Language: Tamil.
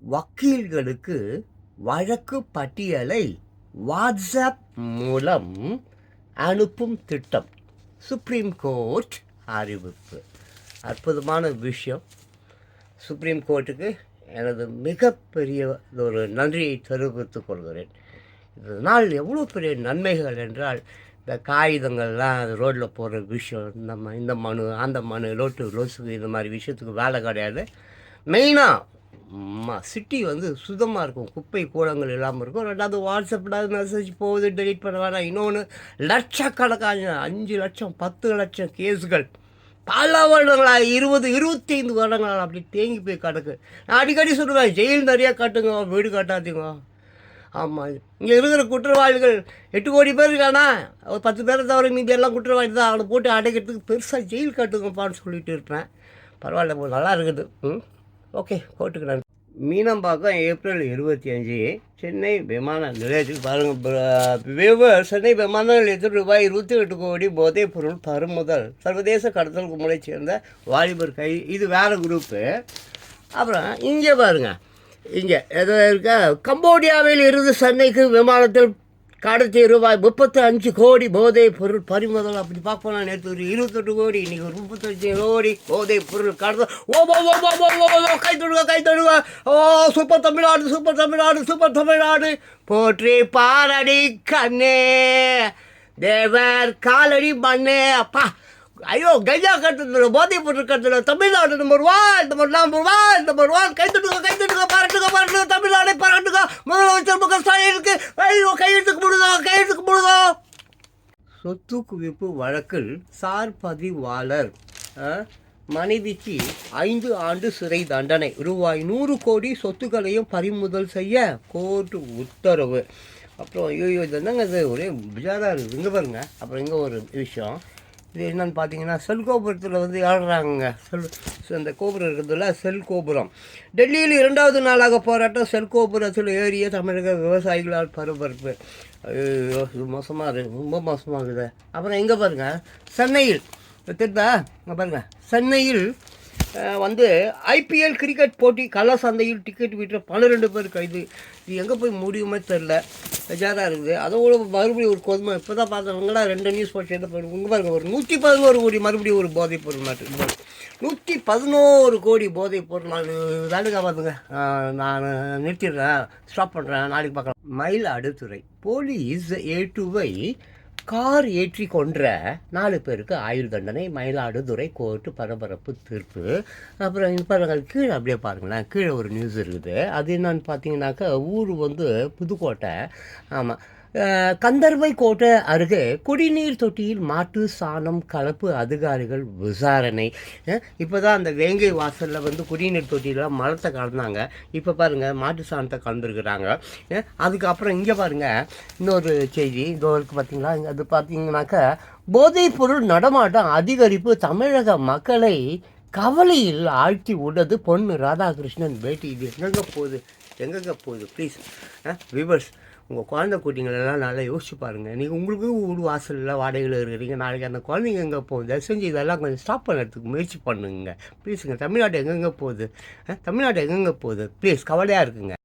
வக்கீல்களுக்கு வழக்கு பட்டியலை வாட்ஸ்அப் மூலம் அனுப்பும் திட்டம். சுப்ரீம் கோர்ட் அறிவிப்பு. அற்புதமான விஷயம். சுப்ரீம் கோர்ட்டுக்கு எனது மிகப்பெரிய ஒரு நன்றியை தெரிவித்துக் கொள்கிறேன். இதனால் எவ்வளோ பெரிய நன்மைகள் என்றால் இந்த காகிதங்கள்லாம் அது ரோட்டில் போடுற விஷயம் நம்ம இந்த மனு அந்த மனு லோட்டு லோசுக்கு இந்த மாதிரி விஷயத்துக்கு வேலை கிடையாது. மெயினாக சிட்டி வந்து சுத்தமாக இருக்கும். குப்பை கூடங்கள் இல்லாமல் இருக்கும். ரெண்டாவது வாட்ஸ்அப்பில் மெசேஜ் போகுது டெலீட் பண்ண வேணாம். இன்னொன்று லட்சக்கணக்கான அஞ்சு லட்சம் பத்து லட்சம் கேஸுகள் பல வருடங்களாக இருபது இருபத்தைந்து வருடங்களாக அப்படி தேங்கி போய் கிடக்கு. நான் அடிக்கடி சொல்லுவேன் ஜெயில் நிறையா கட்டுங்க வீடு கட்டாதீங்க. ஆமாம் இங்கே இருக்கிற குற்றவாளிகள் எட்டு கோடி பேர் இருக்கானா? ஒரு பத்து பேரை தவிர மீதி எல்லாம் குற்றவாளி தான். அவனை போட்டு அடைக்கிறதுக்கு பெருசாக ஜெயில் கட்டுங்கப்பான்னு சொல்லிட்டு இருப்பேன் பரவாயில்ல நல்லா இருக்குது. ம்? ஓகே கோர்ட்டுக்கு மீனம்பாக்கம் ஏப்ரல் இருபத்தி அஞ்சு. சென்னை விமான நிலையத்தில் பாருங்கள் சென்னை விமான நிலையத்தில் ரூபாய் இருபத்தி எட்டு கோடி போதைப் பொருள் பருமுதல் சர்வதேச கடத்தல் கும்பலை சேர்ந்த வாலிபர் கை இது வேறு குரூப்பு அப்புறம் இங்கே பாருங்க இங்கே எதோ இருக்கா கம்போடியாவில் இருந்து சென்னைக்கு விமானத்தில் கடத்தி ரூபாய் முப்பத்தி அஞ்சு கோடி போதைப் பொருள் பறிமுதல். அப்படி பார்ப்போம் நேற்று ஒரு இருபத்தெட்டு கோடி இன்னைக்கு ஒரு முப்பத்தஞ்சு கோடி போதைப் பொருள் கடத்த ஓ ஓ ஓ ஓ ஓ ஓ கை தொடுங்க கை தொடுங்க. ஓ super Tamil Nadu super Tamil Nadu super Tamil Nadu. போற்றி பாரடி கண்ணே தேவர் காலடி மண்ணே. அப்பா ஐயோ கஞ்சா கட்டுறதுல போதைப் பொருள் கட்டுறதுல Tamil Nadu number one number number one number one கை தொடுங்க கை தொடுங்க பாரட்டுங்க பாரட்டுங்க தமிழ்நாடு பாராட்டுங்க. முதலமைச்சர் முக ஸ்டாலினுக்கு ஐயோ கையெழுத்துக்கு முடுதோ கையெழுத்துக்கு முடுதோ சொத்து குவிப்பு வழக்கில் சார் பதிவாளர். மனைவிக்கு ஐந்து ஆண்டு சிறை தண்டனை. ரூபாய் நூறு கோடி சொத்துக்களையும் பறிமுதல் செய்ய கோர்ட்டு உத்தரவு. அப்புறம் ஐயோ இது என்னங்க இது? ஒரே பிஜாராக இருக்குது. இங்கே பாருங்க. அப்புறம் இங்கே ஒரு விஷயம். என்னன்னு பார்த்தீங்கன்னா செல் கோபுரத்தில் வந்து ஏழுறாங்க செல் அந்த கோபுரம் இருக்கிறதுல செல் கோபுரம். டெல்லியில் இரண்டாவது நாளாக போராட்டம் செல் கோபுரத்தில் ஏறிய தமிழக விவசாயிகளால் பரபரப்பு. மோசமாக இருக்குது ரொம்ப மோசமாக இருக்குது. அப்புறம் எங்கே பாருங்கள் சென்னையில் தெரியுதா? இங்கே பாருங்கள் சென்னையில் வந்து ஐபிஎல் கிரிக்கெட் போட்டி கள்ள சந்தையில் டிக்கெட் விற்ற பன்னிரெண்டு பேர் கைது. இது எங்கே போய் முடியுமே தெரில பெஜாராக இருக்குது. அதோட மறுபடியும் ஒரு கொதுமை. இப்போ தான் பார்த்தவங்களா ரெண்டு நியூஸ் போட்டு என்ன போய் உங்கள் பாருங்க ஒரு நூற்றி பதினோரு கோடி மறுபடியும் ஒரு போதைப் பொருள் மாட்டு. நூற்றி பதினோரு கோடி போதைப் பொருள். அது தானுங்க பார்த்துங்க நான் நிறுத்திடுறேன். ஸ்டாப் பண்ணுறேன் நாளைக்கு பார்க்கலாம். மயிலாடுதுறை. போலீஸ் ஏ டுவை கார் ஏற்றி கொன்ற நாலு பேருக்கு ஆயுள் தண்டனை மயிலாடுதுறை கோர்ட்டு பரபரப்பு தீர்ப்பு. அப்புறம் இப்போ பாருங்கள் கீழே அப்படியே பாருங்களேன் கீழே ஒரு நியூஸ் இருக்குது. அது என்னன்னு பார்த்தீங்கன்னாக்கா ஊர் வந்து புதுக்கோட்டை. ஆமாம் கந்தர்வை கோட்டை அருகே குடிநீர் தொட்டியில் மாட்டு சாணம் கலப்பு அதிகாரிகள் விசாரணை. இப்போ தான் அந்த வேங்கை வாசலில் வந்து குடிநீர் தொட்டியில் மரத்தை கலந்தாங்க. இப்போ பாருங்கள் மாட்டு சாணத்தை கலந்துருக்குறாங்க. அதுக்கப்புறம் இங்கே பாருங்கள் இன்னொரு செய்தி. இதோ இருக்குது பார்த்தீங்களா அது பார்த்தீங்கன்னாக்கா போதைப்பொருள் நடமாட்டம் அதிகரிப்பு தமிழக மக்களை கவலையில் ஆழ்த்தி உள்ளது பொண்ணு ராதாகிருஷ்ணன். பேட்டி இது எங்கெங்க போகுது? எங்கெங்க போகுது? ப்ளீஸ் விவர்ஸ் உங்கள் குழந்த குட்டிங்களெல்லாம் நல்லா யோசிச்சு பாருங்கள் நீங்கள் உங்களுக்கு வீடு வாசலில் வாடகையில் இருக்கிறீங்க. நாளைக்கு அந்த குழந்தைங்க எங்கே போகுது? செஞ்சு இதெல்லாம் கொஞ்சம் ஸ்டாப் பண்ணுறதுக்கு முயற்சி பண்ணுங்க. ப்ளீஸுங்க தமிழ்நாடு எங்கெங்கே போகுது? தமிழ்நாடு எங்கெங்கே போகுது? ப்ளீஸ் கவலையாக இருக்குங்க.